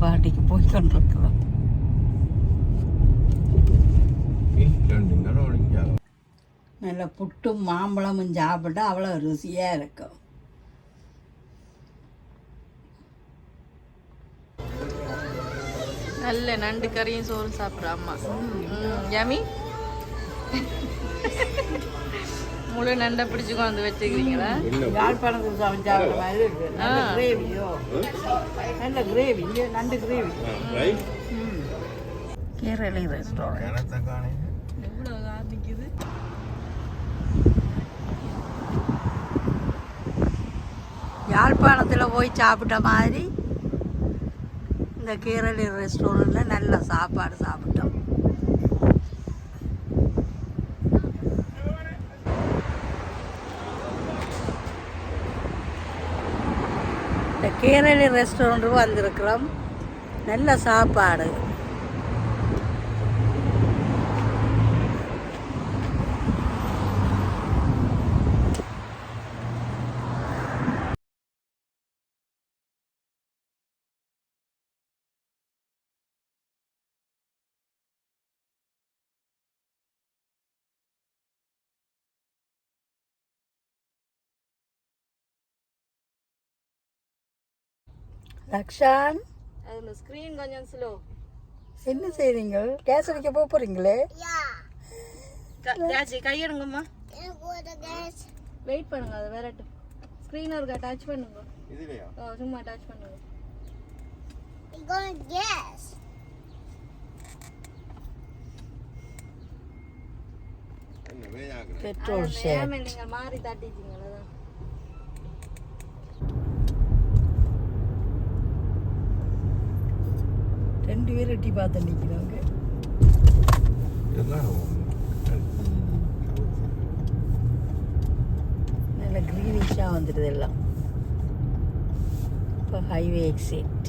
கொண்டிருக்கிறோம் ரெண்டும் கடை ஒழிஞ்சாகும் நல்ல புட்டும் மாம்பழமும் சாப்பிட்டா அவ்வளோ ருசியாக இருக்கும். நல்ல நண்டு கறியும் சோறு சாப்பிட்ற அம்மா. யமி? முழு நண்டை பிடிச்சு கொண்டு வச்சுக்கிறீங்களா? யாழ்ப்பாணத்தில் சாப்பிட்ற மாதிரி இருக்கு. நல்ல ஆ. கிரேவியோ நல்ல கிரேவி நண்டு கிரேவி ரைட் கேரளி ரெஸ்டாரண்ட் எவ்வளோ நிற்குது யாழ்ப்பாணத்தில் போய் சாப்பிட்ட மாதிரி இந்த கேரளி ரெஸ்டாரண்ட்டில் நல்ல சாப்பாடு சாப்பிட்டோம் இந்த கீரளி ரெஸ்டாரண்ட்டுக்கு வந்திருக்கிறோம். நல்ல சாப்பாடு. லக்ஷான் அதில் ஸ்க்ரீன் கொஞ்சம் ஸ்லோ என்ன செய்றீங்க? கேஸ் அடிக்க போக போறீங்களே? ராஜி கையெடுங்கம்மா. வெயிட் பண்ணுங்க அது வேறட்டு ஸ்க்ரீன் இருக்கா டச் பண்ணுங்க. இதுலையா? ஓ, சும்மா டச் பண்ணுங்க. என்ன வேணாக்குறேன். பெட்ரோல் ஷேர் ஏமே நீங்க மாறி தட்டிட்டீங்களா பேரும் எட்டி பார்த்து நிற்கிறாங்க நல்ல க்ரீனிஷாக வந்துடுது எல்லாம். இப்போ ஹைவே எக்ஸிட்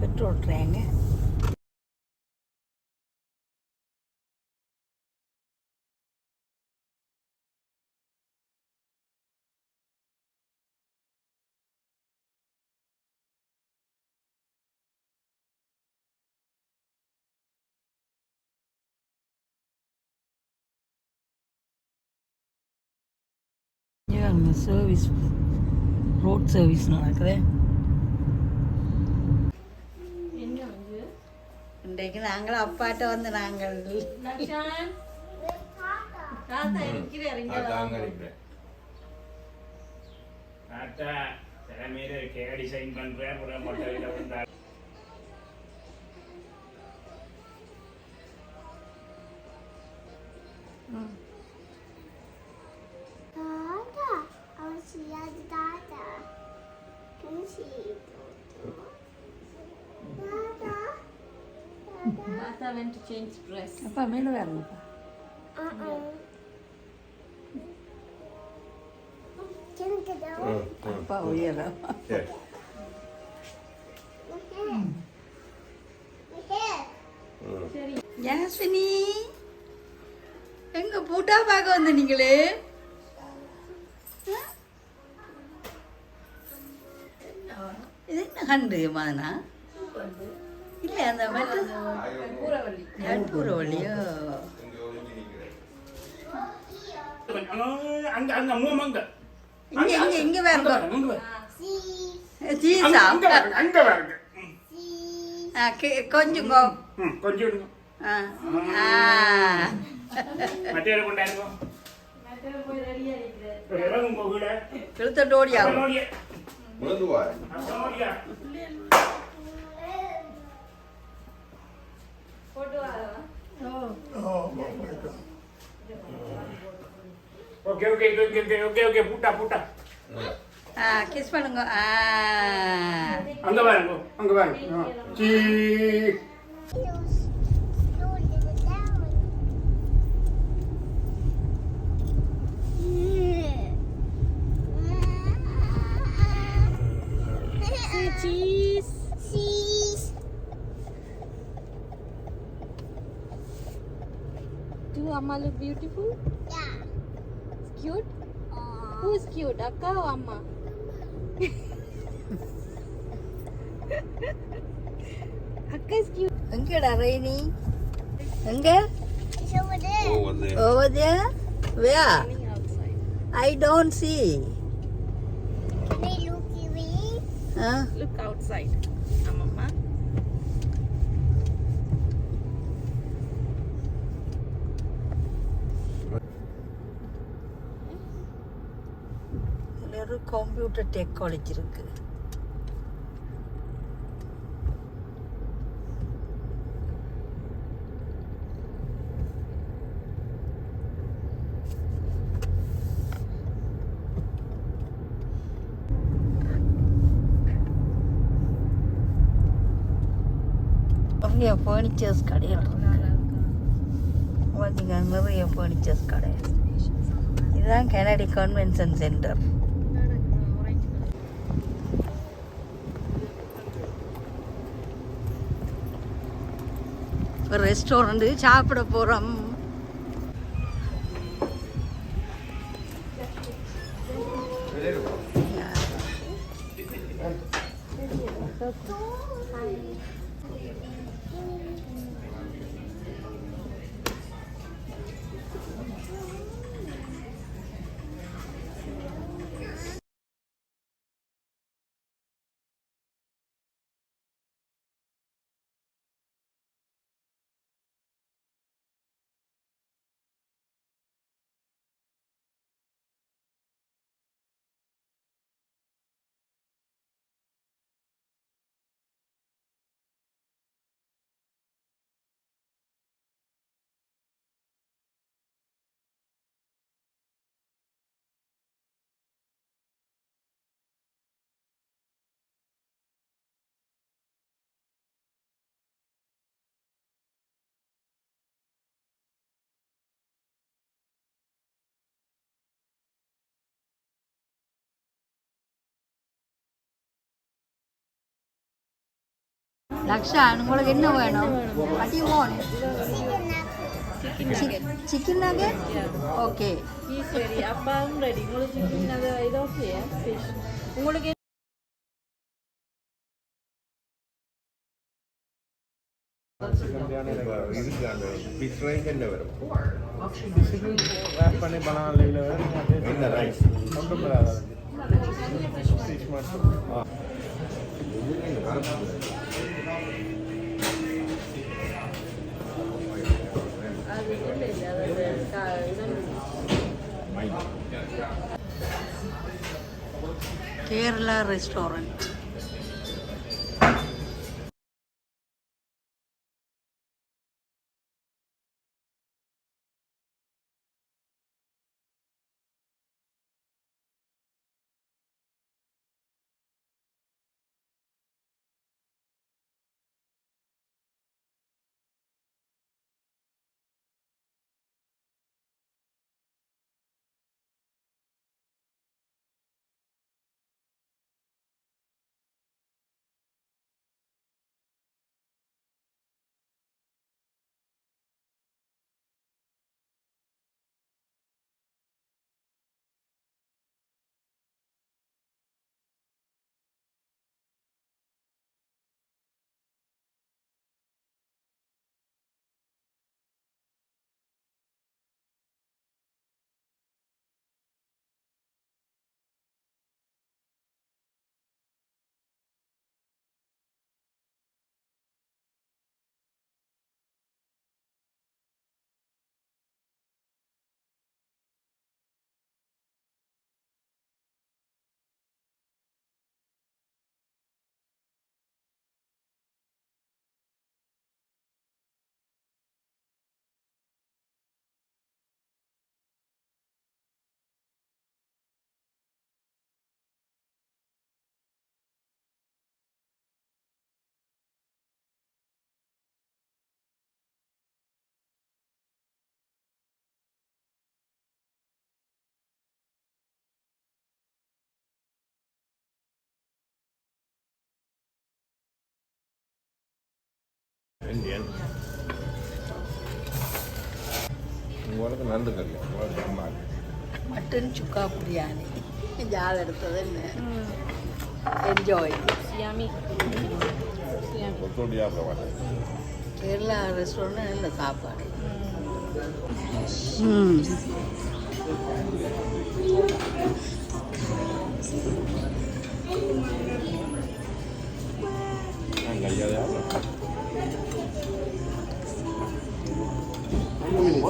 பெட்ரோல் ட்ரேங்க அங்கே சர்வீஸ் ரோட் சர்வீஸ் நடக்குது. இன்றைக்கு நாங்கள் அப்பாட்ட வந்து நாங்கள் Lakshan? I see a dada. Can you see Dada? தாத்தா went to change dress அப்பா மேலே வரணுப்பா Uh-uh. Can you get down? ம் ம் அப்பா உயரம் சரி Here. ம் யாசினி எங்க பூட்டா பார்க்க வந்த நீங்களே இது என்ன கண்டு மாதனா இல்லை அந்த மற்ற கற்பூரவள்ளியோ இங்கே இங்க இங்க இங்க வேற. சீசா அங்க கே- கொஞ்சம் கொஞ்சம் விடுங்க ஆ ஆ நோடியா okay okay okay okay okay okay பூட்டா பூட்டா. ஆ கிஸ் பண்ணுங்க. ஆ. அங்க வாருங்க அங்க வாருங்க ஆ. See Amma look beautiful? Yeah. It's cute? Aww. Who is cute? Akka or Amma? Akka is cute. Uncle, Rainy. Uncle? It's over there. Over there. Over there? Where? I don't see. Can we look away? Huh? Look outside. Computer tech college இருக்கு. நிறைய furnitures கடைகள் இருக்கு. நிறைய furnitures கடை இதுதான் Kennedy convention centre ஒரு restaurant சாப்பிட போகிறோம் லக்ஷான் உங்களுக்கு என்ன வேணும் what you want chicken nugget okay சரி அப்பா ரெடி உங்களுக்கு சிக்கன் நகட் இது ஓகே ஃபிஷ் உங்களுக்கு பண்ணி பணம் இல்லை இந்தியன் உங்களுக்கு நண்டு கறி உங்களுக்கு சாம்பார் மட்டன் சுக்கா பிரியாணி ஜால் எடுத்தது என்ன என்ஜாய் யமி கொத்தோடியா போக கேரளா ரெஸ்டாரண்ட் நல்ல சாப்பாடு ம்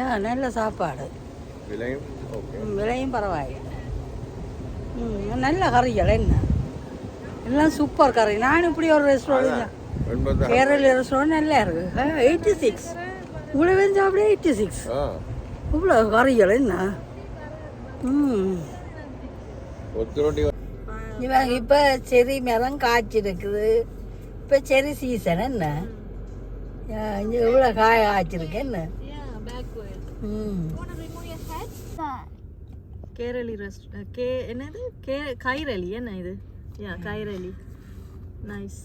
ஆ நல்ல சாப்பாடு. விலையும் விலையும் பரவாயில்ல. நல்ல கறிகள் என்ன? எல்லாம் சூப்பர் கறி. நான் இப்படி ஒரு ரெஸ்டாரண்ட் கேரள ரெஸ்டாரண்ட் நல்லா இருக்கு. எயிட்டி சிக்ஸ் உங்களை வந்து சாப்பிட எயிட்டி சிக்ஸ் ஆ. இவ்வளோ கறிகள் என்ன? ம். இவங்க இப்போ செரி மரம் காய்ச்சிருக்குது. இப்போ செரி சீசன் என்ன? இங்கே இவ்வளோ காய காய்ச்சிருக்கு என்ன? யா பேக் ம். கேரளி ரெஸ்ட் கே என்னது? கே கைரளி என்ன இது? யா கைரளி. நைஸ்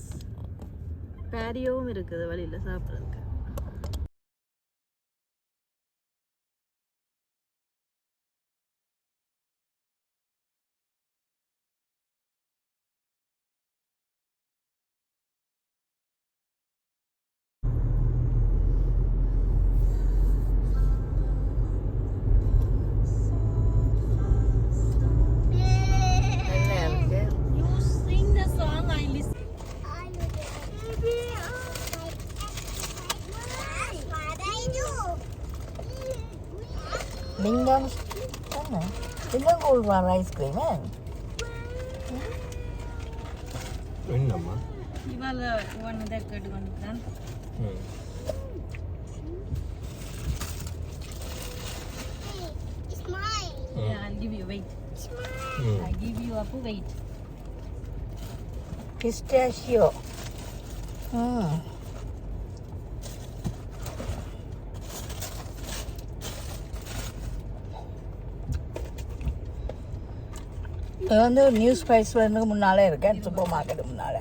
பேரியோவும் இருக்குது வழியில் சாப்பிட்றதுக்கு. cold one ice cream, eh? ఏంటమ్మా ఇవాళ Hey, it's mine. Yeah, I'll give you wait. I give you a wait. Pistachio. Hmm. இது வந்து நியூஸ் ஸ்பைஸ்லேருந்து முன்னாலே இருக்கேன் சூப்பர் மார்க்கெட் முன்னால்.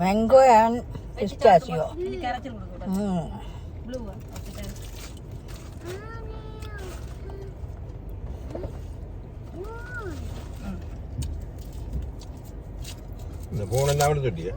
மேங்கோ அண்ட் பிஸ்டாசியோ ம். இந்த ஃபோன் என்ன தொட்டியா